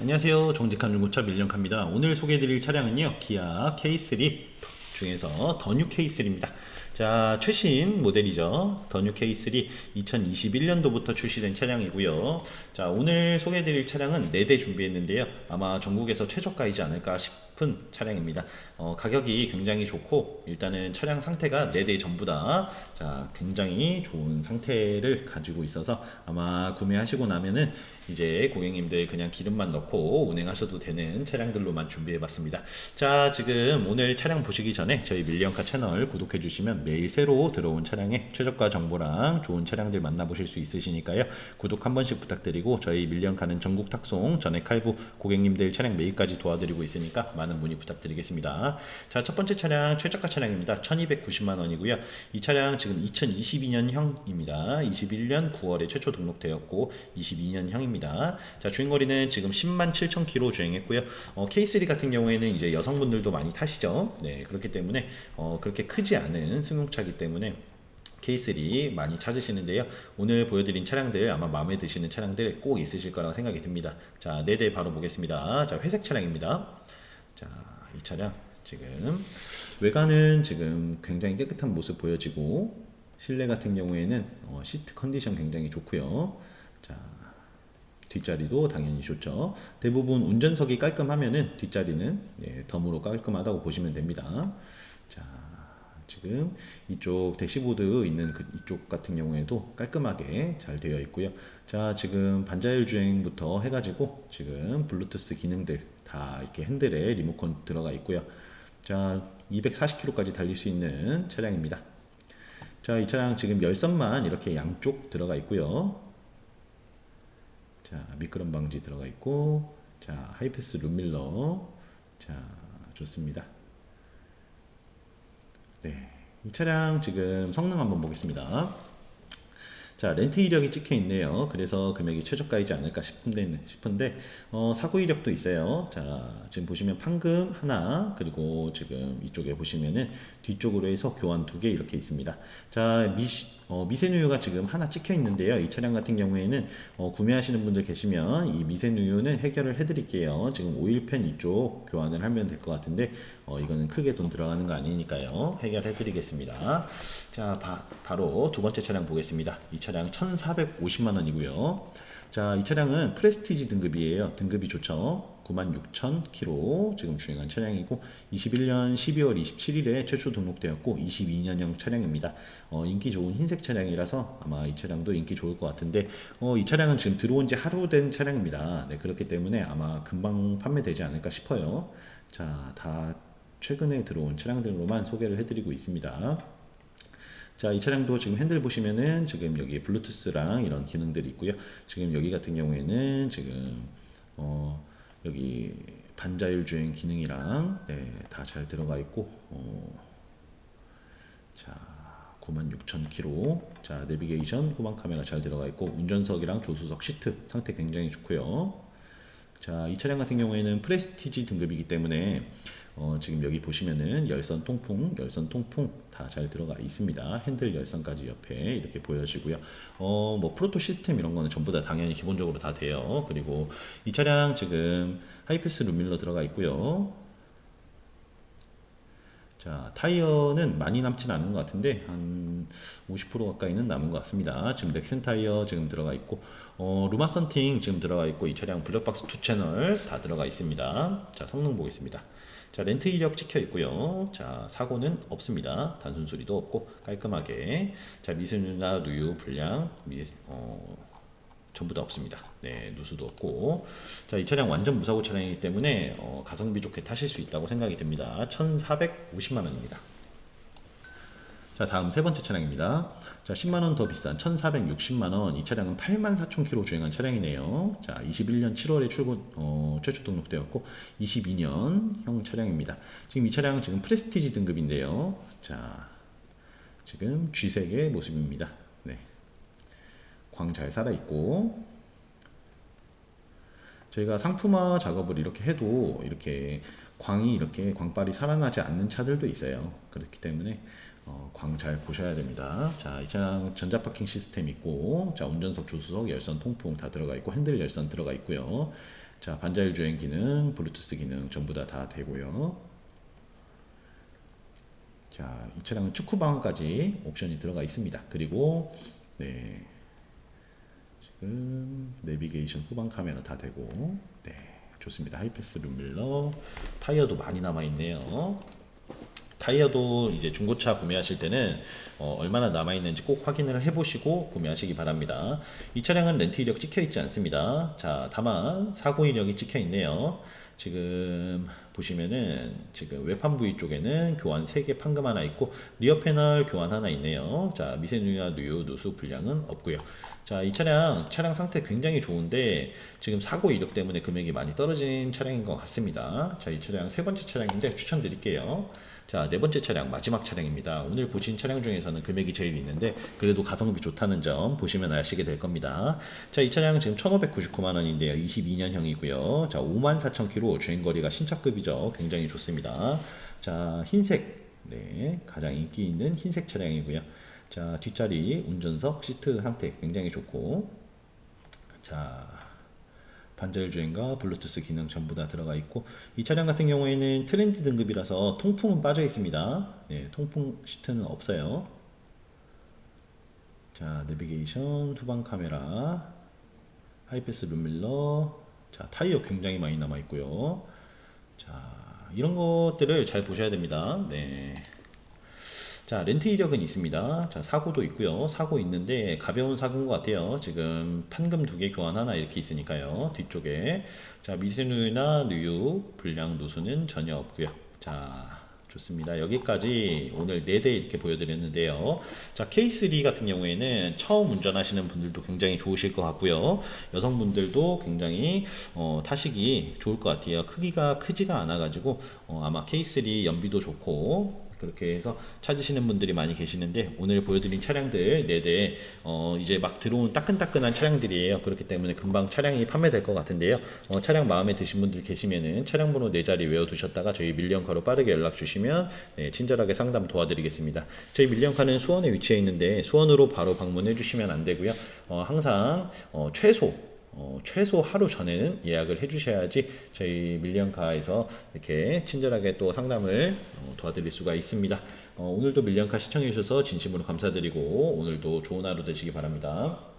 안녕하세요. 정직한 중고차 밀령카입니다. 오늘 소개해드릴 차량은요. 기아 K3 중에서 더뉴 K3입니다. 자, 최신 모델이죠. 더뉴 K3 2021년도부터 출시된 차량이고요. 자, 오늘 소개해드릴 차량은 4대 준비했는데요. 아마 전국에서 최저가이지 않을까 싶은 차량입니다. 어, 가격이 굉장히 좋고 일단은 차량 상태가 4대 전부 다 자, 굉장히 좋은 상태를 가지고 있어서 아마 구매하시고 나면은 이제 고객님들 그냥 기름만 넣고 운행하셔도 되는 차량들로만 준비해봤습니다. 자, 지금 오늘 차량 보시기 전에 저희 밀리언카 채널 구독해 주시면 매일 새로 들어온 차량의 최저가 정보랑 좋은 차량들 만나보실 수 있으시니까요. 구독 한 번씩 부탁드리고 저희 밀리언카는 전국 탁송 전액 할부 고객님들 차량 매입까지 도와드리고 있으니까 많은 문의 부탁드리겠습니다. 자, 첫 번째 차량 최저가 차량입니다. 1290만 원이고요. 이 차량 지금 2022년형입니다. 21년 9월에 최초 등록되었고 22년형입니다. 자, 주행 거리는 지금 10만 7천 킬로 주행했고요. 어, K3 같은 경우에는 이제 여성분들도 많이 타시죠. 네, 그렇기 때문에 어, 그렇게 크지 않은 승용차기 때문에 K3 많이 찾으시는데요. 오늘 보여드린 차량들 아마 마음에 드시는 차량들 꼭 있으실 거라고 생각이 듭니다. 자, 네 대 바로 보겠습니다. 자, 회색 차량입니다. 자, 이 차량 지금 외관은 지금 굉장히 깨끗한 모습 보여지고 실내 같은 경우에는 어, 시트 컨디션 굉장히 좋고요. 자, 뒷자리도 당연히 좋죠. 대부분 운전석이 깔끔하면은 뒷자리는 예, 덤으로 깔끔하다고 보시면 됩니다. 자, 지금 이쪽 대시보드 있는 그 이쪽 같은 경우에도 깔끔하게 잘 되어 있고요. 자, 지금 반자율 주행부터 해가지고 지금 블루투스 기능들 다 이렇게 핸들에 리모컨 들어가 있고요. 자, 240km까지 달릴 수 있는 차량입니다. 자, 이 차량 지금 열선만 이렇게 양쪽 들어가 있고요. 자, 미끄럼 방지 들어가 있고, 자, 하이패스 룸밀러. 자, 좋습니다. 네. 이 차량 지금 성능 한번 보겠습니다. 자, 렌트 이력이 찍혀 있네요. 그래서 금액이 최저가이지 않을까 싶은데, 싶은데 어, 사고 이력도 있어요. 자, 지금 보시면 판금 하나, 그리고 지금 이쪽에 보시면은 뒤쪽으로 해서 교환 두 개 이렇게 있습니다. 자, 미, 어, 미세누유가 지금 하나 찍혀 있는데요. 이 차량 같은 경우에는 어, 구매하시는 분들 계시면 이 미세누유는 해결을 해드릴게요. 지금 오일팬 이쪽 교환을 하면 될 것 같은데 어, 이거는 크게 돈 들어가는 거 아니니까요. 해결해드리겠습니다. 자, 바, 바로 두 번째 차량 보겠습니다. 이 차량 1,450만 원이고요. 자, 이 차량은 프레스티지 등급이에요. 등급이 좋죠. 96,000km 지금 주행한 차량이고 21년 12월 27일에 최초 등록되었고 22년형 차량입니다. 어, 인기 좋은 흰색 차량이라서 아마 이 차량도 인기 좋을 것 같은데 어, 이 차량은 지금 들어온 지 하루 된 차량입니다. 네, 그렇기 때문에 아마 금방 판매되지 않을까 싶어요. 자, 다 최근에 들어온 차량들로만 소개를 해드리고 있습니다. 자, 이 차량도 지금 핸들 보시면은 지금 여기 블루투스랑 이런 기능들이 있고요. 지금 여기 같은 경우에는 지금 어 여기 반자율 주행 기능이랑 네, 다 잘 들어가 있고 어 자, 96,000km. 자, 내비게이션 후방 카메라 잘 들어가 있고 운전석이랑 조수석 시트 상태 굉장히 좋고요. 자, 이 차량 같은 경우에는 프레스티지 등급이기 때문에 어, 지금 여기 보시면은 열선 통풍, 열선 통풍 다 잘 들어가 있습니다. 핸들 열선까지 옆에 이렇게 보여지고요. 어, 뭐 프로토 시스템 이런 거는 전부 다 당연히 기본적으로 다 돼요. 그리고 이 차량 지금 하이패스 룸밀러 들어가 있고요. 자, 타이어는 많이 남진 않은 것 같은데 한 50% 가까이는 남은 것 같습니다. 지금 넥센 타이어 지금 들어가 있고 어, 루마 썬팅 지금 들어가 있고 이 차량 블랙박스 2 채널 다 들어가 있습니다. 자, 성능 보겠습니다. 자, 렌트 이력 찍혀 있고요. 자, 사고는 없습니다. 단순 수리도 없고 깔끔하게. 자, 미세누나 누유 불량 미, 어, 전부 다 없습니다. 네, 누수도 없고. 자, 이 차량 완전 무사고 차량이기 때문에 어, 가성비 좋게 타실 수 있다고 생각이 듭니다. 1,450만 원입니다. 자, 다음 세 번째 차량입니다. 자, 10만 원 더 비싼 1,460만 원. 이 차량은 8만 4천 킬로 주행한 차량이네요. 자, 21년 7월에 출고 어, 최초 등록되었고 22년형 차량입니다. 지금 이 차량은 지금 프레스티지 등급인데요. 자, 지금 G색의 모습입니다. 네. 광 잘 살아 있고 저희가 상품화 작업을 이렇게 해도 이렇게 광이 이렇게 광빨이 살아나지 않는 차들도 있어요. 그렇기 때문에 어, 광 잘 보셔야 됩니다. 자, 이 차량 전자 파킹 시스템 있고, 자 운전석 조수석 열선 통풍 다 들어가 있고 핸들 열선 들어가 있고요. 자, 반자율 주행 기능, 블루투스 기능 전부 다 다 되고요. 자, 이 차량은 축구 방까지 옵션이 들어가 있습니다. 그리고 네. 지금 내비게이션 후방 카메라 다 되고 네. 좋습니다. 하이패스 룸밀러 타이어도 많이 남아 있네요. 타이어도 이제 중고차 구매하실 때는 어, 얼마나 남아 있는지 꼭 확인을 해보시고 구매하시기 바랍니다. 이 차량은 렌트 이력 찍혀 있지 않습니다. 자, 다만 사고 이력이 찍혀 있네요. 지금 보시면은 지금 외판 부위 쪽에는 교환 3개 판금 하나 있고 리어 패널 교환 하나 있네요. 자, 미세누유나 누유, 누수 불량은 없고요. 자, 이 차량 차량 상태 굉장히 좋은데 지금 사고 이력 때문에 금액이 많이 떨어진 차량인 것 같습니다. 자, 이 차량 세 번째 차량인데 추천드릴게요. 자, 네 번째 차량 마지막 차량입니다. 오늘 보신 차량 중에서는 금액이 제일 있는데 그래도 가성비 좋다는 점 보시면 아시게 될 겁니다. 자, 이 차량 지금 1,599만 원인데요. 22년형이고요. 자, 5만 4천 킬로 주행 거리가 신차급이죠. 굉장히 좋습니다. 자, 흰색 네, 가장 인기 있는 흰색 차량이고요. 자, 뒷자리 운전석 시트 상태 굉장히 좋고 자, 반자율 주행과 블루투스 기능 전부 다 들어가 있고 이 차량 같은 경우에는 트렌디 등급이라서 통풍은 빠져 있습니다. 네, 통풍 시트는 없어요. 자, 내비게이션, 후방 카메라, 하이패스 룸밀러, 자, 타이어 굉장히 많이 남아 있고요. 자, 이런 것들을 잘 보셔야 됩니다. 네. 자, 렌트 이력은 있습니다. 자, 사고도 있고요. 사고 있는데 가벼운 사고인 것 같아요. 지금 판금 두 개 교환 하나 이렇게 있으니까요. 뒤쪽에. 자, 미세누유나 누유, 불량 누수는 전혀 없고요. 자, 좋습니다. 여기까지 오늘 4대 이렇게 보여드렸는데요. 자, K3 같은 경우에는 처음 운전하시는 분들도 굉장히 좋으실 것 같고요. 여성분들도 굉장히 어, 타시기 좋을 것 같아요. 크기가 크지가 않아가지고 어, 아마 K3 연비도 좋고 그렇게 해서 찾으시는 분들이 많이 계시는데 오늘 보여드린 차량들 4대 어, 이제 막 들어온 따끈따끈한 차량들이에요. 그렇기 때문에 금방 차량이 판매될 것 같은데요. 어, 차량 마음에 드신 분들 계시면은 차량 번호 4자리 외워두셨다가 저희 밀리언카로 빠르게 연락 주시면 네, 친절하게 상담 도와드리겠습니다. 저희 밀리언카는 수원에 위치해 있는데 수원으로 바로 방문해 주시면 안 되고요. 어, 항상 어, 최소 어, 최소 하루 전에는 예약을 해주셔야지 저희 밀리언카에서 이렇게 친절하게 또 상담을 어, 도와드릴 수가 있습니다. 어, 오늘도 밀리언카 시청해 주셔서 진심으로 감사드리고 오늘도 좋은 하루 되시기 바랍니다.